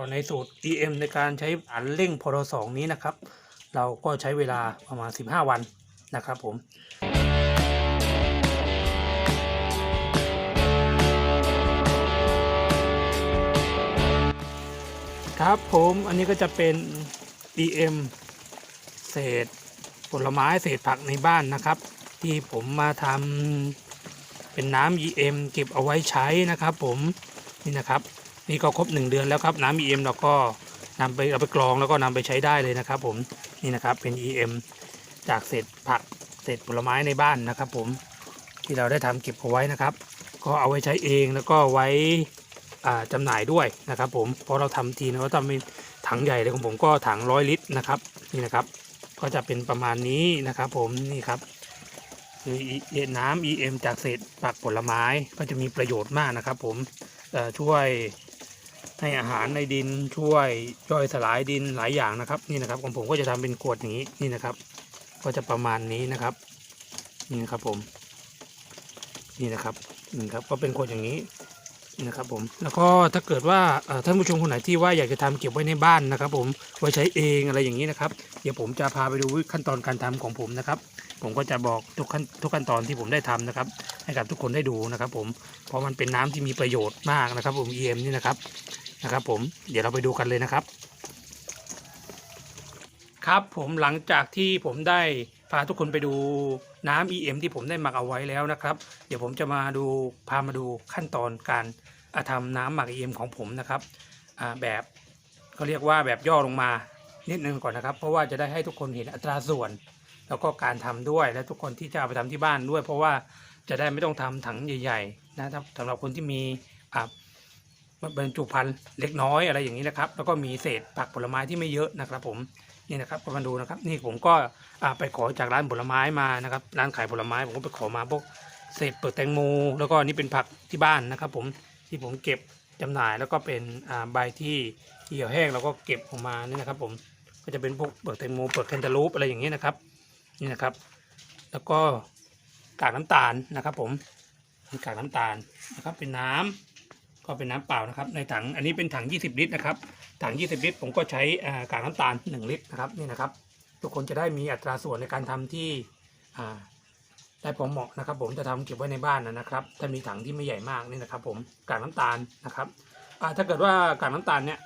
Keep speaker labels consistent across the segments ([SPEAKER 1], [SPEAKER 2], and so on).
[SPEAKER 1] ก็ในสูตร EM ในการใช้สารเร่งพรสองนี้นะครับ เราก็ใช้เวลาประมาณ 15 วันนะครับผมครับผมอันนี้ก็จะเป็น EM เศษผลไม้เศษผักในบ้านนะครับ ที่ผมมาทำเป็นน้ำ EM เก็บเอาไว้ใช้นะครับ ผมนี่นะครับ นี่ก็ครบ 1 เดือนแล้วครับน้ำ EM เราก็นำไปเอาไปกรองแล้วก็นำไปใช้ได้เลยนะครับ ผมนี่นะครับเป็น EM จากเศษผักเศษผลไม้ในบ้านนะครับ ผมที่เราได้ทำเก็บเอาไว้นะครับ ก็เอาไว้ใช้เองแล้วก็ไว้อ่าจำหน่ายด้วยนะครับ ผมเพราะเราทำทีนะเราทำเป็นถังใหญ่เลยของผมก็ถังร้อยลิตรนะครับนี่นะครับ ก็จะเป็นประมาณนี้นะครับ ผมนี่ครับคือน้ำ EM จากเศษผักผลไม้ก็จะมีประโยชน์มากนะครับ ผมช่วย ให้อาหารในดินช่วยย่อยสลายดินหลายอย่างนะครับ นี่นะครับของผมก็จะทำเป็นขวดอย่างนี้นี่นะครับ ก็จะประมาณนี้นะครับนี่นะครับผม นี่นะครับนี่ครับก็เป็นขวดอย่างนี้นะครับผมแล้วก็ถ้าเกิดว่าท่านผู้ชมคนไหนที่ว่าอยากจะทำเก็บไว้ในบ้านนะครับ ผมไว้ใช้เองอะไรอย่างนี้นะครับ เดี๋ยวผมจะพาไปดูขั้นตอนการทำของผมนะครับ ผมก็จะบอกทุกขั้นทุกขั้นตอนที่ผมได้ทำนะครับ ให้กับทุกคนได้ดูนะครับ ผมเพราะมันเป็นน้ำที่มีประโยชน์มากนะครับ ผม EM นี่นะครับ นะครับ ผมเดี๋ยวเราไปดูกันเลยนะครับ ครับผมหลังจากที่ผมได้พาทุกคนไปดูน้ำ EM ที่ผมได้หมักเอาไว้แล้วนะครับ เดี๋ยวผมจะมาดูพามาดูขั้นตอนการอาทำน้ำหมัก EM ของผมนะครับแบบเขาเรียกว่าแบบย่อลงมานิดนึงก่อนนะครับ เพราะว่าจะได้ให้ทุกคนเห็นอัตราส่วน แล้วก็การทำด้วยและทุกคนที่จะเอาไปทำที่บ้านด้วย เพราะว่าจะได้ไม่ต้องทำถังใหญ่ๆนะครับสำหรับคนที่มีอ่า บรรจุภัณฑ์เล็กน้อยอะไรอย่างนี้นะครับ แล้วก็มีเศษผักผลไม้ที่ไม่เยอะนะครับ ผมนี่นะครับก็มาดูนะครับ นี่ผมก็ไปขอจากร้านผลไม้มานะครับ ร้านขายผลไม้ผมก็ไปขอมาพวกเศษเปลือกแตงโมแล้วก็นี่เป็นผักที่บ้านนะครับ ผมที่ผมเก็บจำหน่ายแล้วก็เป็นใบที่เหี่ยวแห้งเราก็เก็บออกมานี่นะครับ ผมก็จะเป็นพวกเปลือกแตงโมเปลือกแคนตาลูปอะไรอย่างนี้นะครับนี่นะครับ แล้วก็กากน้ำตาลนะครับ ผมกากน้ำตาลนะครับ เป็นน้ำ ก็เป็นน้ำเปล่านะครับ ในถังอันนี้เป็นถัง 20 ลิตรนะครับ ถัง 20 ลิตร ผมก็ใช้กากน้ำตาล 1 ลิตรนะครับนี่นะครับ ทุกคนจะได้มีอัตราส่วนในการทำที่ได้พอเหมาะนะครับ ผมจะทำเก็บไว้ในบ้านนะครับ ถ้ามีถังที่ไม่ใหญ่มากนี่นะครับ ผมกากน้ำตาลนะครับถ้าเกิดว่ากากน้ำตาลเนี่ย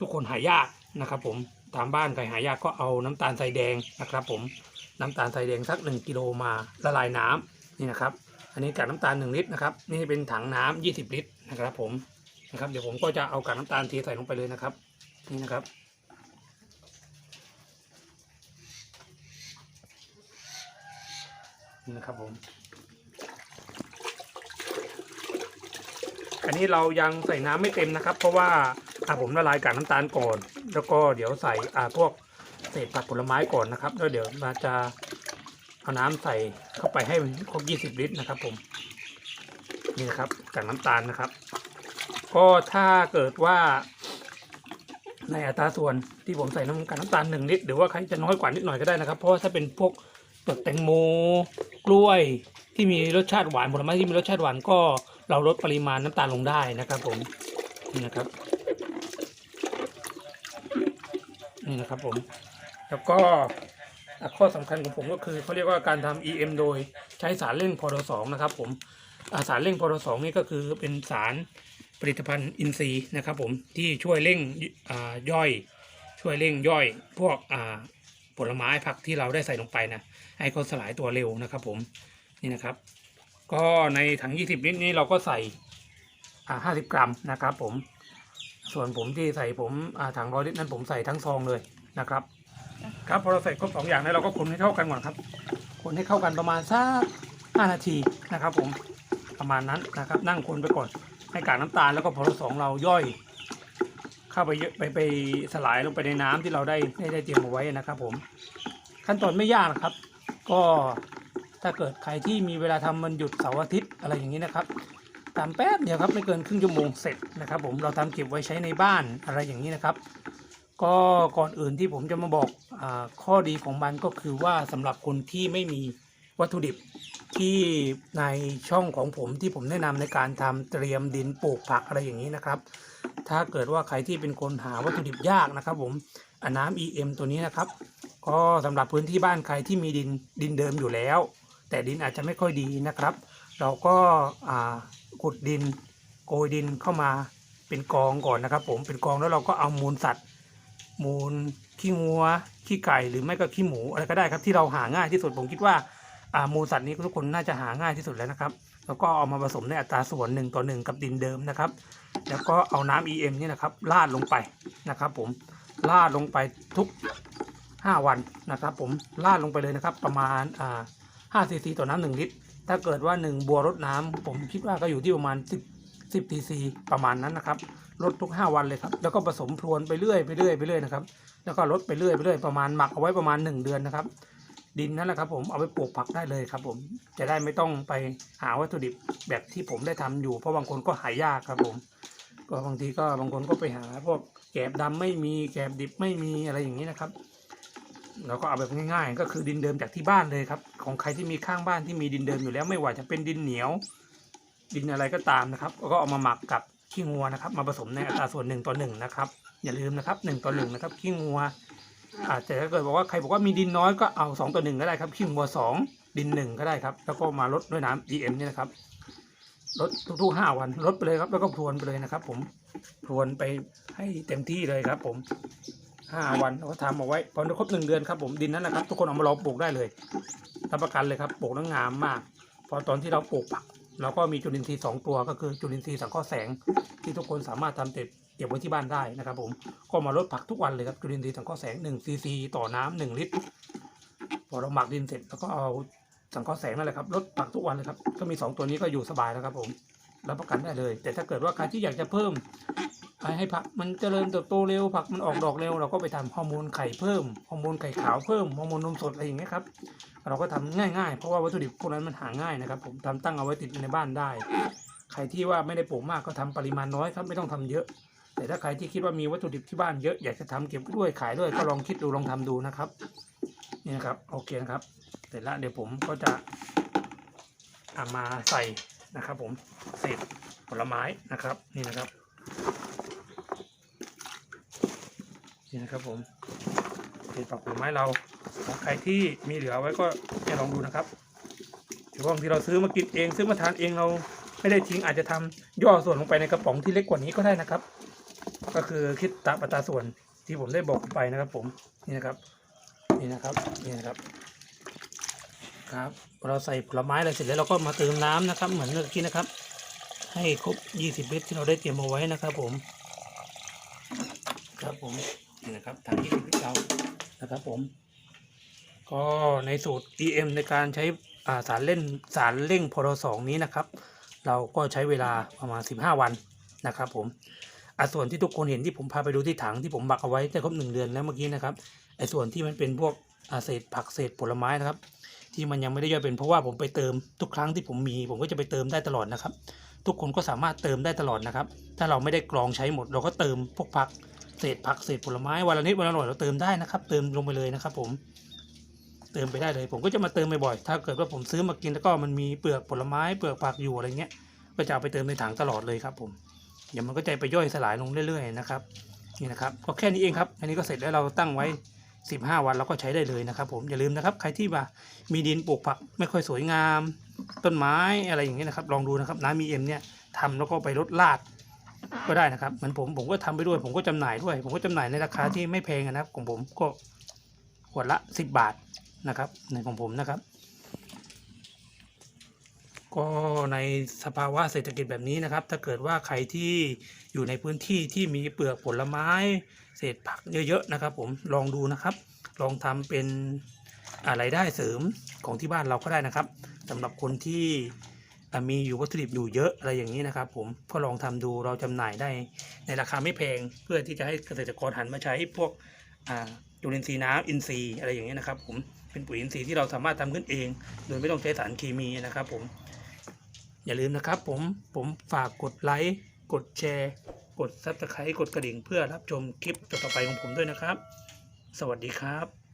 [SPEAKER 1] ทุกคนหายากนะครับ ผมตามบ้านใครหายากก็เอาน้ำตาลทรายแดงนะครับ ผมน้ำตาลทรายแดงสักหนึ่งกิโลมาละลายน้ำนี่นะครับ อันนี้กากน้ำตาลหนึ่งลิตรนะครับ นี่เป็นถังน้ำยี่สิบลิตร นะครับ ผมนะครับเดี๋ยวผมก็จะเอากากน้ำตาลเทใส่ลงไปเลยนะครับ นี่นะครับ นี่นะครับผม อันนี้เรายังใส่น้ำไม่เต็มนะครับ เพราะว่าอ่าผมละลายกากน้ำตาลก่อน แล้วก็เดี๋ยวใส่อ่าพวกเศษผักผลไม้ก่อนนะครับแล้วเดี๋ยวมาจะเอาน้ำใส่เข้าไปให้ครบ 20 ลิตรนะครับผม นี่นะครับกากน้ำตาลนะครับ ก็ถ้าเกิดว่า ในอัตราส่วนที่ผมใส่น้ำกากน้ำตาลหนึ่งลิตรหรือว่าใครจะน้อยกว่านิดหน่อยก็ได้นะครับ เพราะว่าถ้าเป็นพวกเปลือกแตงโมกล้วยที่มีรสชาติหวานผลไม้ที่มีรสชาติหวานก็เราลดปริมาณน้ำตาลลงได้นะครับผมนี่นะครับนี่นะครับผม แล้วก็ข้อสำคัญของผมก็คือเขาเรียกว่าการทำ EM โดยใช้สารเร่งพอดสองนะครับผม สารเร่งพอดสองนี่ก็คือเป็นสารผลิตภัณฑ์อินทรีย์นะครับผมที่ช่วยเร่งย่อย ช่วยเร่งย่อย พวกผลไม้ผักที่เราได้ใส่ลงไปนะให้เขาสลายตัวเร็วนะครับผมนี่นะครับ ก็ในถัง 20 ลิตรนี้เราก็ใส่อ่า50 กรัมนะครับผมส่วนผมที่ใส่ผมถังร้อยลิตรนั้นผมใส่ทั้งซองเลยนะครับ ครับพอเราใส่ครบสองอย่างแล้วเราก็คนให้เข้ากันก่อนครับ คนให้เข้ากันประมาณสักห้านาทีนะครับผม ประมาณนั้นนะครับ นั่งคนไปก่อนให้กากน้ำตาลแล้วก็พอรสองเราย่อย เข้าไปไปไปสลายลงไปในน้ำที่เราได้ได้เตรียมเอาไว้นะครับ ผม ขั้นตอนไม่ยากนะครับ ก็ถ้าเกิดใครที่มีเวลาทำมันหยุดเสาร์อาทิตย์อะไรอย่างนี้นะครับตามแป๊บเดียวครับไม่เกินครึ่งชั่วโมงเสร็จนะครับ ผมเราทำเก็บไว้ใช้ในบ้านอะไรอย่างนี้นะครับ ก็ก่อนอื่นที่ผมจะมาบอกอข้อดีของมันก็คือว่าสำหรับคนที่ไม่มีวัตถุดิบ ที่ในช่องของผมที่ผมแนะนำในการทำเตรียมดินปลูกผักอะไรอย่างนี้นะครับ ถ้าเกิดว่าใครที่เป็นคนหาวัตถุดิบยากนะครับ ผมอน้ำ EM ตัวนี้นะครับ ก็สำหรับพื้นที่บ้านใครที่มีดินดินเดิมอยู่แล้ว แต่ดินอาจจะไม่ค่อยดีนะครับ เราก็ขุดดินโกยดินเข้ามาเป็นกองก่อนนะครับ ผมเป็นกองแล้วเราก็เอามูลสัตว์ มูลขี้งัวขี้ไก่หรือไม่ก็ขี้หมูอะไรก็ได้ครับที่เราหาง่ายที่สุดผมคิดว่า มูลสัตว์นี้ทุกคนน่าจะหาง่ายที่สุดแล้วนะครับ แล้วก็เอามาผสมในอัตราส่วนหนึ่งต่อหนึ่งกับดินเดิมนะครับ แล้วก็เอาน้ำ EM นี่นะครับราดลงไปนะครับ ผมราดลงไปทุก 5 วันนะครับ ผมราดลงไปเลยนะครับ ประมาณอ่า5ซีซีต่อน้ำหนึ่งลิตร ถ้าเกิดว่า 1 บัวรดน้ำผมคิดว่าก็อยู่ที่ประมาณ 10 10ซีซีประมาณนั้นนะครับลดทุก 5 วันเลยครับ แล้วก็ผสมพรวนไปเรื่อยไปเรื่อยไปเรื่อยนะครับ แล้วก็ลดไปเรื่อยไปเรื่อยประมาณหมักเอาไว้ประมาณ 1 เดือนนะครับ ดินนั่นแหละครับผมเอาไปปลูกผักได้เลยครับ ผมจะได้ไม่ต้องไปหาวัตถุดิบแบบที่ผมได้ทำอยู่ เพราะบางคนก็หายากครับผม ก็บางทีก็บางคนก็ไปหาพวกแกบดำไม่มีแกบดิบไม่มีอะไรอย่างนี้นะครับเราก็เอาแบบง่ายๆ ก็คือดินเดิมจากที่บ้านเลยครับ ของใครที่มีข้างบ้านที่มีดินเดิมอยู่แล้ว ไม่ว่าจะเป็นดินเหนียว ดินอะไรก็ตามนะครับ ก็เอามาหมักกับขี้งัวนะครับ มาผสมในอัตราส่วนหนึ่งต่อหนึ่งนะครับอย่าลืมนะครับหนึ่งต่อหนึ่งนะครับขี้งัว อาจจะถ้าเกิดบอกว่าใครบอกว่ามีดินน้อยก็เอาสองต่อหนึ่งก็ได้ครับขี้งัวสองดินหนึ่งก็ได้ครับ แล้วก็มาลดด้วยน้ำ EM เนี่ยนะครับลดทุกๆห้าวันลดไปเลยครับ แล้วก็พรวนไปเลยนะครับ ผมพรวนไปให้เต็มที่เลยครับ ผมห้าวันเราก็ทำเอาไว้พอครบหนึ่งเดือนครับผมดินนั้นนะครับ ทุกคนเอามาลองปลูกได้เลยรับประกันเลยครับปลูกแล้วงามมาก พอตอนที่เราปลูกผัก เราก็มีจุลินทรีย์สองตัวก็คือจุลินทรีย์สังเคราะห์แสง ที่ทุกคนสามารถทำเก็บเก็บไว้ที่บ้านได้นะครับ ผมก็มาลดผักทุกวันเลยครับจุลินทรีย์สังเคราะห์แสงหนึ่งซีซีต่อน้ำหนึ่งลิตรพอเราหมักดินเสร็จแล้วก็เอาสังเคราะห์แสงนั่นแหละครับลดผักทุกวันเลยครับก็มีสองตัวนี้ก็อยู่สบายแล้วครับ ผมรับประกันได้เลย แต่ถ้าเกิดว่าใครที่อยากจะเพิ่มให้ผักมันเจริญเติบโตเร็วผักมันออกดอกเร็ว เราก็ไปทำฮอร์โมนไข่เพิ่มฮอร์โมนไข่ขาวเพิ่มฮอร์โมนนมสดอะไรอย่างเงี้ยครับ เราก็ทำง่ายๆ เพราะว่าวัตถุดิบพวกนั้นมันหาง่ายนะครับ ผมทำตั้งเอาไว้ติดในบ้านได้ ใครที่ว่าไม่ได้ปลูกมากก็ทำปริมาณน้อยครับไม่ต้องทำเยอะ แต่ถ้าใครที่คิดว่ามีวัตถุดิบที่บ้านเยอะอยากจะทำเก็บด้วยขายด้วยก็ลองคิดดูลองทำดูนะครับนี่นะครับโอเคนะครับ เสร็จแล้วเดี๋ยวผมก็จะเอามาใส่นะครับ ผมเศษผลไม้นะครับนี่นะครับนี่นะครับผมเศษผักผลไม้เรา ใครที่มีเหลือไว้ก็จะลองดูนะครับหรือบางทีเราซื้อมากินเอง ซื้อมาทานเองเราไม่ได้ทิ้งอาจจะทำย่อส่วนลงไปในกระป๋องที่เล็กกว่านี้ก็ได้นะครับ ก็คือคิดตามอัตราส่วนที่ผมได้บอกไปนะครับ ผมนี่นะครับ นี่นะครับนี่นะครับ ครับพอเราใส่ผลไม้อะไรเสร็จแล้วเราก็มาเติมน้ำนะครับ เหมือนเมื่อกี้นะครับ ให้ครบ 20 ลิตรที่เราได้เตรียมเอาไว้นะครับ ผม ครับผมนี่นะครับถัง20ลิตรเรานะครับ ผม ก็ในสูตร EM ในการใช้สารเล่นสารเร่งพรสองนี้นะครับ เราก็ใช้เวลาประมาณ 15 วันนะครับผมอ่าส่วนที่ทุกคนเห็นที่ผมพาไปดูที่ถังที่ผมบักเอาไว้ได้ครบหนึ่งเดือนแล้วเมื่อกี้นะครับไอ้ส่วนที่มันเป็นพวกเศษผักเศษผลไม้นะครับ ที่มันยังไม่ได้ย่อยเป็นเพราะว่าผมไปเติมทุกครั้งที่ผมมี ผมก็จะไปเติมได้ตลอดนะครับ ทุกคนก็สามารถเติมได้ตลอดนะครับ ถ้าเราไม่ได้กรองใช้หมด เราก็เติมพวกผักเศษผักเศษผลไม้วันละนิดวันละหน่อยเราเติมได้นะครับ เติมลงไปเลยนะครับผม ติมไปได้เลย ผมก็จะมาเติมบ่อยๆถ้าเกิดว่าผมซื้อมากินแล้วก็มันมีเปลือกผลไม้เปลือกผักอยู่อะไรเงี้ยก็จะเอาไปเติมในถังตลอดเลยครับ ผมเดี๋ยวมันก็จะไปย่อยสลายลงเรื่อยๆนะครับนี่นะครับก็แค่นี้เองครับ อันนี้ก็เสร็จแล้วเราตั้งไว้ 15 วันเราก็ใช้ได้เลยนะครับ ผมอย่าลืมนะครับ ใครที่ว่ามีดินปลูกผักไม่ค่อยสวยงาม ต้นไม้อะไรอย่างเงี้ยนะครับ ลองดูนะครับน้ำมีเอ็มเนี่ยทำแล้วก็ไปลดลาดก็ได้นะครับเหมือนผมผมก็ทำไปด้วย ผมก็จำหน่ายด้วย ผมก็จำหน่ายในราคาที่ไม่แพงนะครับของผมก็ขวดละ 10 บาท นะครับในของผมนะครับ ก็ในสภาวะเศรษฐกิจแบบนี้นะครับ ถ้าเกิดว่าใครที่อยู่ในพื้นที่ที่มีเปลือกผลไม้ เศษผักเยอะๆนะครับ ผมลองดูนะครับ ลองทำเป็นอะไรได้เสริมของที่บ้านเราก็ได้นะครับสำหรับคนที่มีอยู่วัตถุดิบอยู่เยอะอะไรอย่างนี้นะครับ ผมก็ลองทำดูเราจำหน่ายได้ในราคาไม่แพง เพื่อที่จะให้เกษตรกรหันมาใช้พวกอ่าจุลินทรีย์น้ำอินทรีย์อะไรอย่างนี้นะครับ ผม เป็นปุ๋ยอินทรีย์ที่เราสามารถทำขึ้นเอง โดยไม่ต้องใช้สารเคมีนะครับผม อย่าลืมนะครับผมผมฝากกดไลค์กดแชร์ กดซับสไครต์กดกระดิ่งเพื่อรับชมคลิปต่อไปของผมด้วยนะครับ สวัสดีครับ